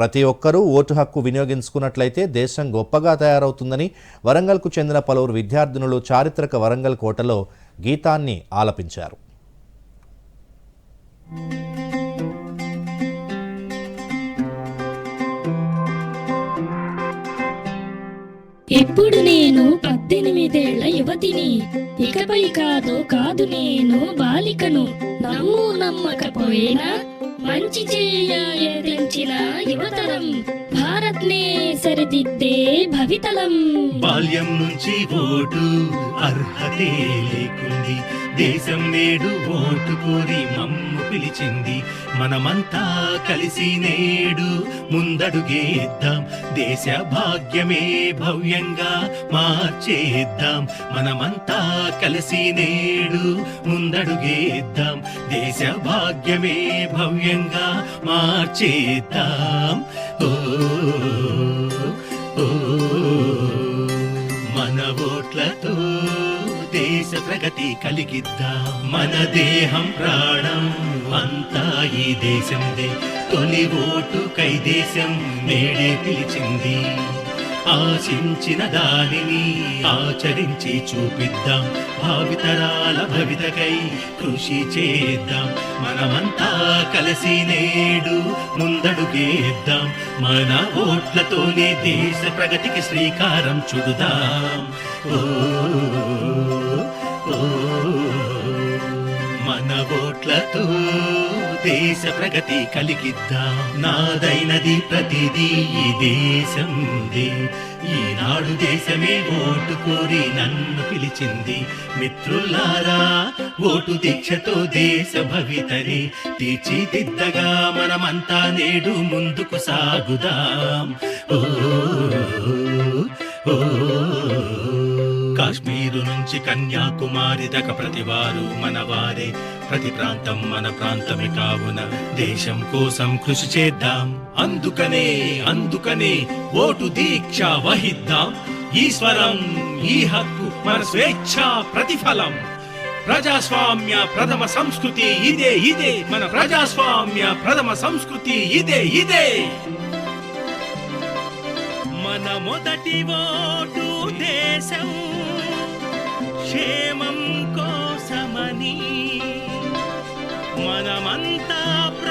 ప్రతి ఒక్కరూ ఓటు హక్కు వినియోగించుకున్నట్లయితే దేశం గొప్పగా తయారవుతుందని వరంగల్కు చెందిన పలువురు విద్యార్థినులు చారిత్రక వరంగల్ కోటలో గీతాన్ని ఆలపించారు. ఇప్పుడు నేను పద్దెనిమిదేళ్ళ యువతిని ఇకపై కాదు కాదు నేను బాలికను. నమ్ము నమ్మకపోయినా మంచి చేయ యువతరం. భారత్ నే సరిదిద్దే భవితలం. బాల్యం నుంచి ఓటు అర్హతే లేకుంది. దేశం నేడు ఓటు కోరి మమ్ము పిలిచింది. మనమంతా కలిసి నేడు ముందడుగేద్దాం దేశ భాగ్యమే భవ్యంగా మార్చేద్దాం. మనమంతా కలిసి నేడు ముందడుగేద్దాం దేశ భాగ్యమే భవ్యంగా మార్చేద్దాం. ఓ ఓ మన ఓట్లతో దేశ ప్రగతి కలిగిద్దాం? మన దేహం ప్రాణం అంతా ఈ దేశందే. తొలి ఓటు కై దేశం మేడే పిలిచింది. ఆశించిన దానిని ఆచరించి చూపిద్దాం. భావితరాల భవితకై కృషి చేద్దాం. మనమంతా కలిసి నేడు ముందడుగేద్దాం మన ఓట్లతోనే దేశ ప్రగతికి శ్రీకారం చుడుదాం. ఓ ఓ, మన ఓట్లతో దేశ ప్రగతి కలిగిద్దాం నాదైనది ప్రతిదీ ఈ దేశంది ఈనాడు దేశమే ఓటు కోరి నన్ను పిలిచింది మిత్రులారా ఓటు దీక్షతో దేశ భవితని తీర్చిదిద్దగా మనమంతా నేడు ముందుకు సాగుదాం ఓ ఓ కాశ్మీరు నుంచి కన్యాకుమారి దక ప్రతివారు మన వారే ప్రతి ప్రాంతం మన ప్రాంతమే కావున దేశం కోసం కృషి చేద్దాం. అందుకనే అందుకనే ఓటు దీక్ష వహిద్దాం. ఈశ్వరం ఈ హక్కు మన స్వేచ్ఛ ప్రతిఫలం. ప్రజాస్వామ్య ప్రథమ సంస్కృతి ఇదే ఇదే. మన ప్రజాస్వామ్య ప్రథమ సంస్కృతి ఇదే ఇదే. మన మొదటి ఓటు క్షేమం కోసమని మనమంతా ప్ర